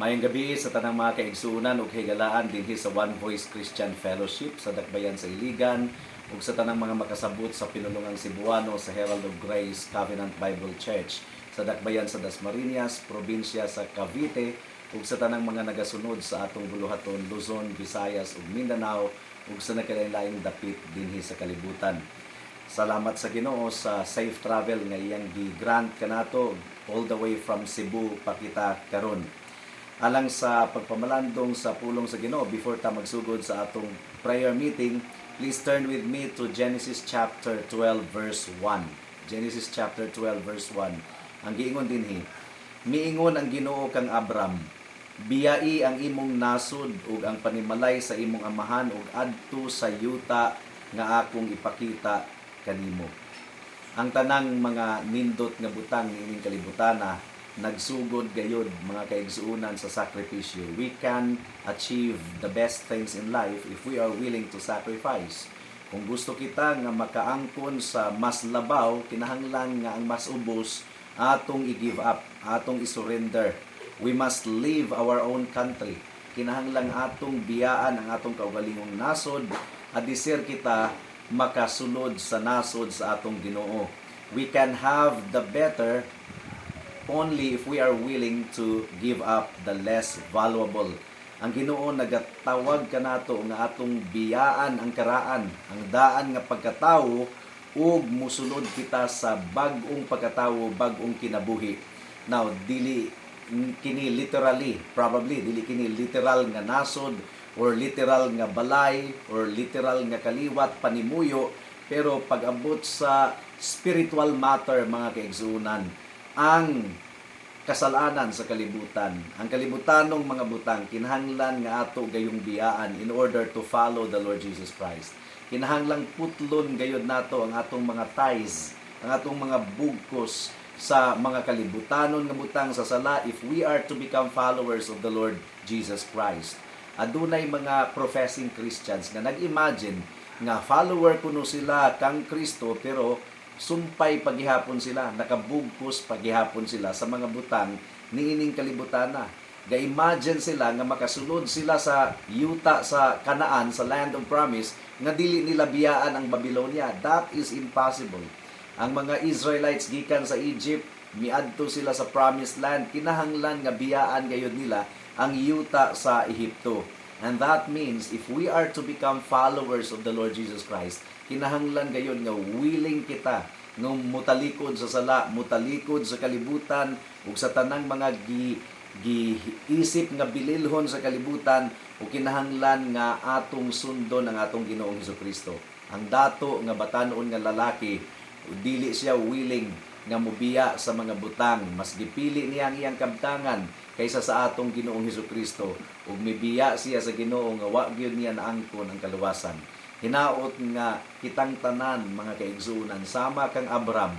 Mayang gabi sa tanang mga kaigsuunan ug higalaan dinhi sa One Voice Christian Fellowship sa Dakbayan sa Iligan ug sa tanang mga makasabot sa pinulungang Cebuano sa Herald of Grace Covenant Bible Church sa Dakbayan sa Dasmariñas, probinsya sa Cavite ug sa tanang mga nagasunod sa atong buluhaton Luzon, Visayas ug Mindanao ug sa nakalain-laing dapit dinhi sa kalibutan. Salamat sa Ginoo sa safe travel nga iyang gi-grant kanato all the way from Cebu pakita karon. Alang sa pagpamalandong sa pulong sa Ginoo before ta magsugod sa atong prayer meeting, please turn with me to Genesis chapter 12 verse 1. Genesis chapter 12 verse 1. Ang giingon dinhi, miingon ang Ginoo kang Abram, biyai ang imong nasod ug ang panimalay sa imong amahan ug adto sa yuta nga akong ipakita kanimo. Ang tanang mga nindot nga butang niining kalibutana nagsugod gayod mga kaigsuunan sa sakripisyo. We can achieve the best things in life if we are willing to sacrifice. Kung gusto kita nga makaangkon sa mas labaw, kinahanglan nga ang mas ubos atong i-give up, atong i-surrender. We must leave our own country. Kinahanglan atong biyaan ang atong kaugalingong nasod at disir kita makasunod sa nasod sa atong Ginoo. We can have the better only if we are willing to give up the less valuable. Ang Ginoo nagatawag kanato nga atong biyaan ang karaan, ang daan nga pagkatawo ug musulod kita sa bag-ong pagkatawo, bag-ong kinabuhi. Now, dili kini literally, probably dili kini literal nga nasod or literal nga balay or literal nga kaliwat panimuyo pero pag-abot sa spiritual matter mga kaigsuunan ang kasalanan sa kalibutan. Ang kalibutanong mga butang, kinahanglan nga ato gayong biyaan in order to follow the Lord Jesus Christ. Kinahanglang putlon gayod nato ang atong mga ties, ang atong mga bugkos sa mga kalibutanon nga butang sa sala if we are to become followers of the Lord Jesus Christ. Adunay mga professing Christians nga nag-imagine nga follower kuno sila kang Kristo pero sumpay paghihapon sila, nakabugkos paghihapon sila sa mga butang niining kalibutana. Ga-imagine sila nga makasulod sila sa yuta sa Kanaan, sa land of promise, nga dili nila biyaan ang Babylonia. That is impossible. Ang mga Israelites gikan sa Egypt, miadto sila sa promised land, kinahanglan nga biyaan gayud nila ang yuta sa Ehipto. And that means if we are to become followers of the Lord Jesus Christ, kinahanglan gayon nga willing kita nga mutalikod sa sala, mutalikod sa kalibutan ug sa tanang mga gi giisip nga bililhon sa kalibutan ug kinahanglan nga atong sundon ang atong Ginoong Hesus Ang dato nga batanon nga lalaki dili siya willing nga mubiya sa mga butang. Mas gipili niya ang iyang kabtangan kaysa sa atong Ginoong Hesus Kristo ug mibiya siya sa Ginoo nga wa gyud niya naangkon ang kaluwasan. Hinaot nga kitang tanan mga kaigsunan sama kang Abram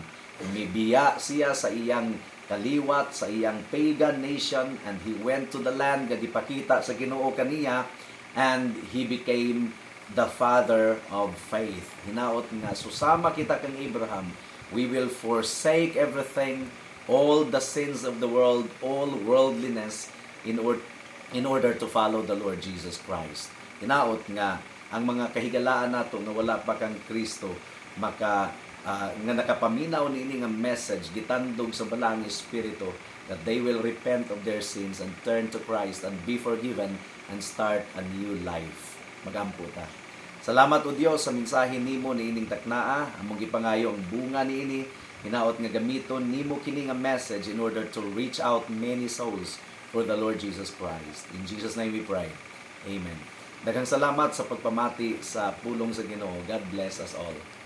umibiya siya sa iyang kaliwat sa iyang pagan nation and he went to the land nga gipakita sa Ginoo kaniya and he became the father of faith. Hinaot nga susama kita kang Abraham we will forsake everything all the sins of the world all worldliness in order in order to follow the Lord Jesus Christ. Hinaot nga ang mga kahigalaan nato nga wala pa kang Kristo maka ah, nga nakapaminaw niini nga message gitandog sa balang espiritu that they will repent of their sins and turn to Christ and be forgiven and start a new life. Magampo ta Salamat o Dios sa mensahe nimo niining taknaa among gipangayo ang bunga niini hinaot nga gamiton nimo kini nga message in order to reach out many souls for the Lord Jesus Christ. In Jesus name we pray. Amen. Daghang salamat sa pagpamati sa pulong sa Ginoo. God bless us all.